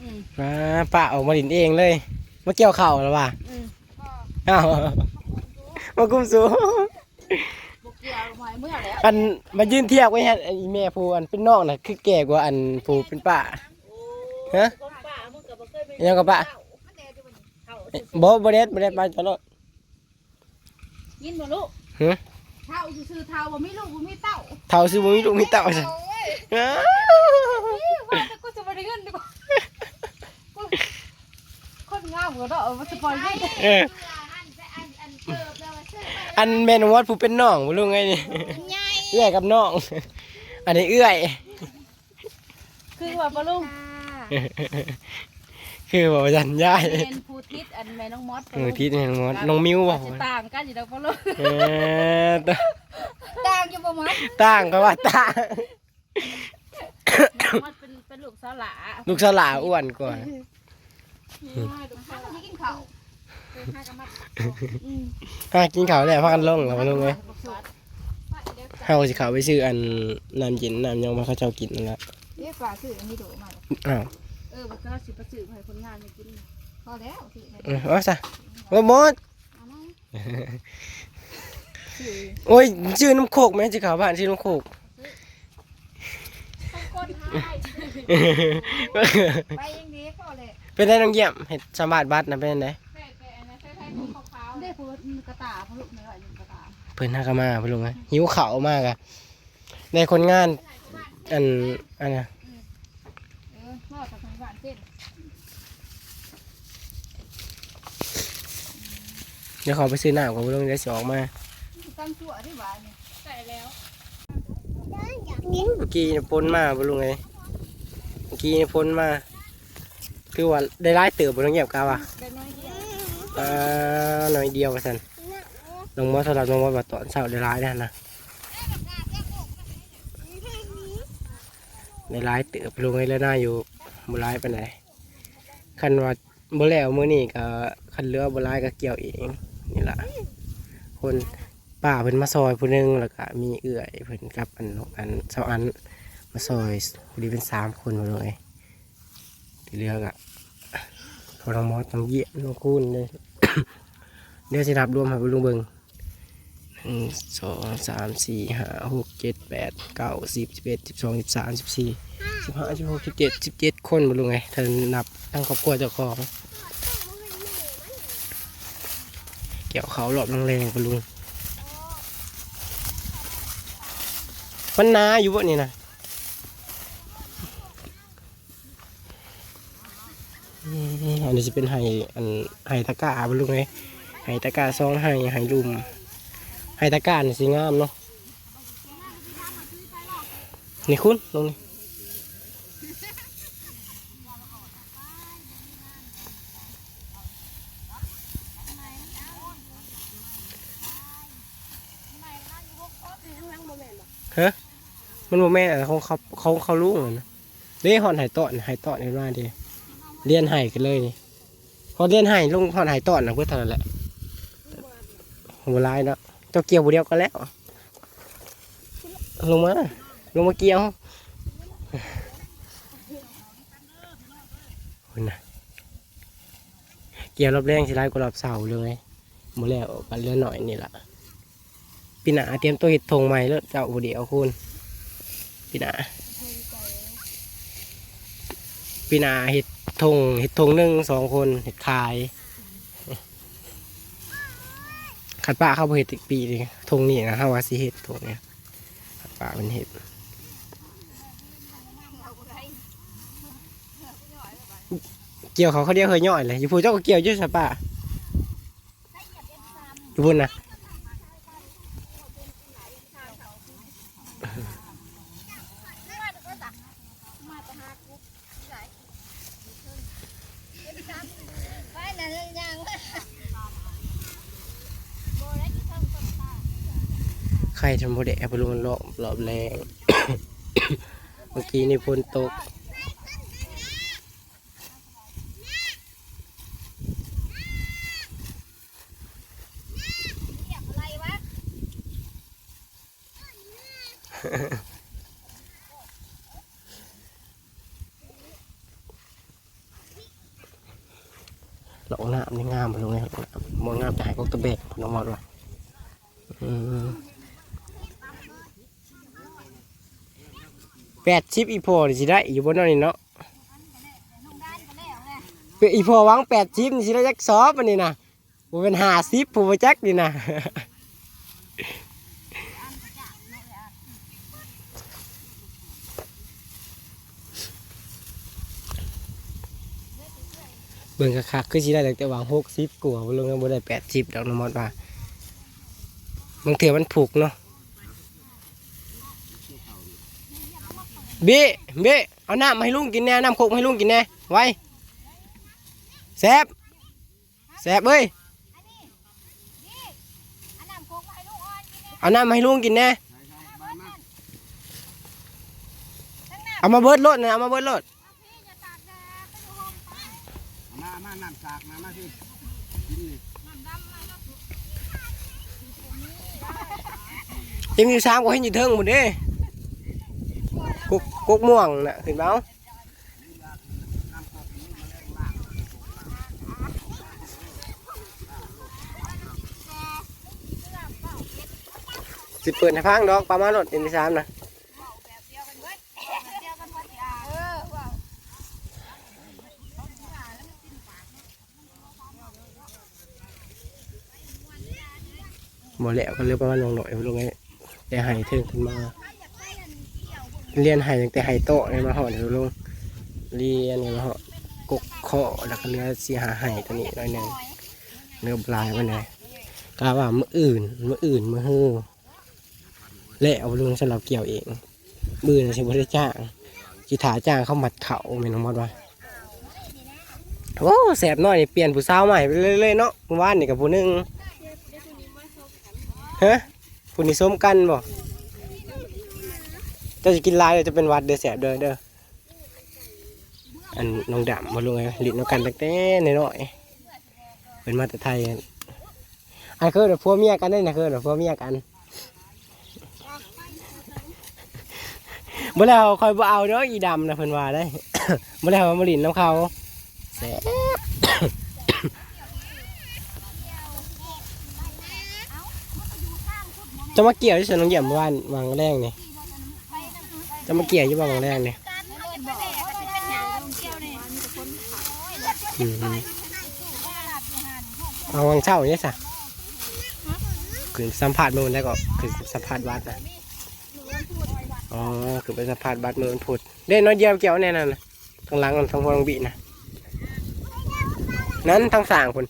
อืมมาป้าออกมาดินเองเลย มาเกี่ยวเข่าวแล้วว่ะอืมอ้าวมากุ้มสูบุกเกี่ยวหมายเมื่อแล้วอันมายืนเทียบไว้ฮะไอ้แม่ผู้อันเป็นน้องน่ะคือแก่กว่าอันผู้เป็นป้าฮะคนป้ามึงก็บ่เคยไปยังกับป้ามันแดดอยู่บนเขาบ่บ่เด็ดบ่เด็ดมาตลอด ยินบ่ลูกฮะ เท่าซื่อๆเท่าบ่มีลูกบ่มีเต้าเท่าซื้อบ่มีลูกมีเต้าซั่นโอ้ยอ้าวว่าแต่กูจะบ่ได้เงินดีกว่ากูคน งามก็ดอกเอามาสปอยเงินเอออันแม่นวัดผู้เป็นน้องบ่รู้ไงนี่เอื้อยกับน้อง อันนี้เอื้อย คือว่าบ่ลุงคือบอกว่าจันยายเป็นผู้ทิศอันแม่น้องมอสเออที่นี่น้องมดน้องมิวบอกจะว่าต่างกันอยู่ดอกบ่ลุงเออตต่างอยู่บ่มอสต่างก็ว่าต่างมอสเป็นเป็นลูกสาวหลาลูกสลาอ้วนกว่า ห้ากับมัดถ้ากินข้าวแล้วพากันลงแล้วมาลงเลยเฮาสิเข้าไปซื้ออันน้ำเย็นน้ำยองมาเขาเจ้ากินนั่นแหละเรียกว่าซื้ออันนี้ดูมาอ้าวเออบักก็สิประสืบให้คนงานมากินพอแล้วสิเออว่าซะว่าหมดเอามาซื้อโอ้ยชื่อน้ำโคกไหมสิเข้าบ้านชื่อน้ำโคกต้องก้นให้ไปยังดีพอ เลยเป็นได้น้องเยี่ยมเห็ดสมาร์ทบัตรนะเป็นไงแค่แค่อันนั้นแค่ให้ดูขาวๆได้พูดกระตาพลุกไม่ไหวอยู่กระตาเพิ่นหากนมาเพิ่นลงไงหิวข้าวมากอะในคนงานอันอันน่ะเออพ่อกับทางบ้านเส้นเดี๋ยวขอไปซื้อน้ำกับลุงได้สิออกมาตั้งชั่วที่บ้านเนี่ยใส่แล้วเมื่อกี้เนี่ยพ้นมาบ่ลุงไงเมื่อกี้เนี่ยพ้นมา คือว่าได้ร้ายเติบบ่ต้องเงียบกาวะได้น้อยเดียวอ่าหน่อยเดียวว่าซั่นลงมาสำหรับลงมาว่าตอนเช้าได้ร้ายนั่นะได้ร้ายเติบลุงไงแล้วน่าอยู่บ่ร้ายปานคันว่าบ่แล้วมื้อนี้ก็คันเรือบ่ร้ายก็เกี่ยวเองนี่ล่ะคนป้าเพิ่นมาซอยผู้หนึงแล้วก็มีเอื้อยเพิ่นกับอันนกอันเสาอันมาซอยพอดีเป็นสามคนมาเลยที่เรือกอะ พอน้องมอสน้องเยี่ยมน้องคูนเลยเดี๋ยวจะนับรวมให้ลุงเบิงหนึ่งสองสามสี่ห้าหกเจ็ดแปดเก้าสิบสิบเอ็ดสิบสองสิบสามสิบสี่สิบห้าสิบหกสิบเจ็ดสิบเจ็ดคนมาลุงไงถ้านับทั้งครอบครัวเจ้าของเกี่ยวเขาหลบแรงๆมาลุงมันนาอยู่บ่นี่นะ นี่อันนี้จะเป็นไห้อันไห้ตะกร้าบรรลุไงไห้ตะกร้าซองไห้ไห้ลุมไห้ตะกร้านี่สีงามเนาะนี่คุณลงนี่ฮะมันโมแม่เขาเขาเขาเขารู้เหมือนนะเด้หอนไห้ตอนไห้ตอนเห็นว่าดีเรียนไห้กันเลยนี่ พอเรียนไห้ลงพอไห้ตอนนะเพื่อเท่านั้นแหละหัวลายเนาะเจ้าเกี่ยวบุเดียวกันแล้ว ลงมา ลงมาเกี่ยวคุณนะเกี่ยวรอบแรงสิไล่กว่ารอบเสาเลยหมดแล้วกันเรือหน่อยนี่แหละปีหนาเตรียมตัวห็ดธงใหม่แล้วเจ้าบุเดียวคุณปีหนาปีหนาเห็ด ทงเห็ดทงหนึ่งสองคนเห็ดขายขัดป้าเข้าไปเห็ดอีกปีนึงทงนี่นะฮาวาสิเห็ดทงเนี่ยขัดป้าเป็นเห็ดเกี่ยวเขาเขาเดียวเคยย่อยเลยอยู่พูเจ้าก็เกี่ยวอยุ่สัป้าอยู่พูนนะ ใครทำโมเดลไปรุนรอบรอบแรงเมื่อกี้นี่ฝนตกหลงน้ำนี่งามลงเลยลงน้ำมองงามจะให้พวกตะเบกน้องมอดว่าอืม แปดชิปอีพอนี่สิได้อยู่บนนั้นนี่เนาะเพื่ออีพอวางแปดชิปนี่สิได้จักซอบอันนี้นะผมเป็นหาสิบผมไปจักนี่นะเบิ่งคักๆคือสิได้แต่วางหกสิบกว่าบ่ลงยังบ่ได้แปดสิบดอกน้ำมอดว่าบางเถื่อมันผูกเนาะ บ้เบ้เอาน้ำมาให้ลุงกินแน่น้ำโคกมาให้ลุงกินแน่ไว้แซบแซบเอ้ยเอาน้ำมาให้ลุงกินแน่เอามาเบิดรถนะเอามาเบิดรถมามาน้ำสากมามาที่กินนี่ยังอยู่สามก็ให้ยู่เทิงหมดเด้ กุกกุกม่วงน่ะเห็นเปล่าสิเปิดให้พังดอกประมาณรถยังมีสามนะหมดแล้วก็เรียกประมาณลงหน่อยลงไงแต่ไห้เทิงขึ้นมา เรียนไห้ตั้งแต่ไห้โตเนี่ยมาหอดเดี๋ยวลงเรียนเนี่ยมาหอดกกเคาะแล้วก็เรือสีหาไห้ตัวนี้หน่อยหนึงเรือปลายมันเลยกาว่ามืออื่นมืออื่นมือฮือและเอาลุงสำหรับเกี่ยวเองมือนะสิบได้จ้างกีถาจ้างเข้ามัดเข่าเมนองมอดว่าโอ้แสบหน่อยเปลี่ยนผู้สาวใหม่ไปเรื่อยๆเนาะเมื่านนี่กับผู้หนึงฮะผู้นี้ส้มกันบ่ จะจะกินลายเดี๋ยวจะเป็นวัดเดือแสบเด้อเด้ออันน้องดำมาลงไงลิ้นนกันตั้งแต่น้อยๆเป็นมาแต่ไทยอันคือเดี๋ยวพัวเมียกันได้นะคือเดี๋ยวพัวเมียกันเมื่อแล้วคอยบ่เอาเด้ออีดำนะเพิ่นว่าได้เมื่อแล้วมาลิ้นน้ำเขาแสบจะมาเกี่ยวที่สวนน้องเหยี่ยมวานวางแรงนี่ จะมาเกี่ยวที่วางแรงนี่อืมเอาวางเช่าอย่างนี้สะคือสัมผัสมือมันได้ก็คือสัมผัสวัดนะอ๋อคือไปสัมผัสบัดมือมันผุดเด่นน้อยเดียวเกี่ยวแน่นอนนะทางหลังมันทางพลังบีนะนั้นทางสร้างคน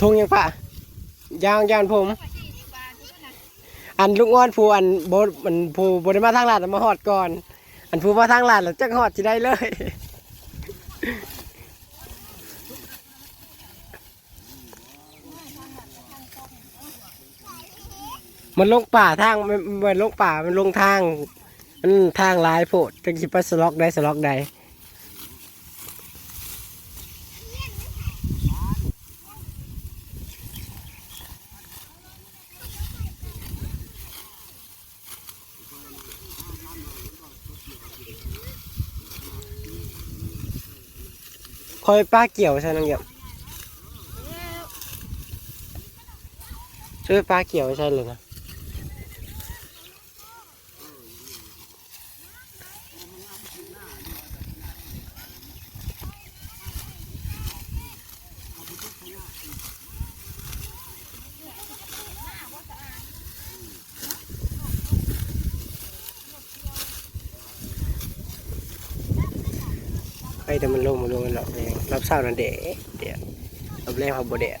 ทงยังปะยางยานผมอันลูกอ้อนผู้อันโบมันผู้บได้มาทางลาดมาหอดก่อน อันผู้มาทางลาดแล้วจักหอดที่ได้เลย มันลงป่าทางมันมันลงป่ามันลงทาง มันทางหลายโพดจังสิไปสล็อกได้สล็อกได้ คอยป้าเกี่ยวใช่น้องเหยียบช่วยป้าเกี่ยวใช่เลยนะ ไอ้แต่มันลงมันลงมันหลอกเองรับเศร้านั่นเดะเดี๋ยวรับแรกเขาบ่เดะ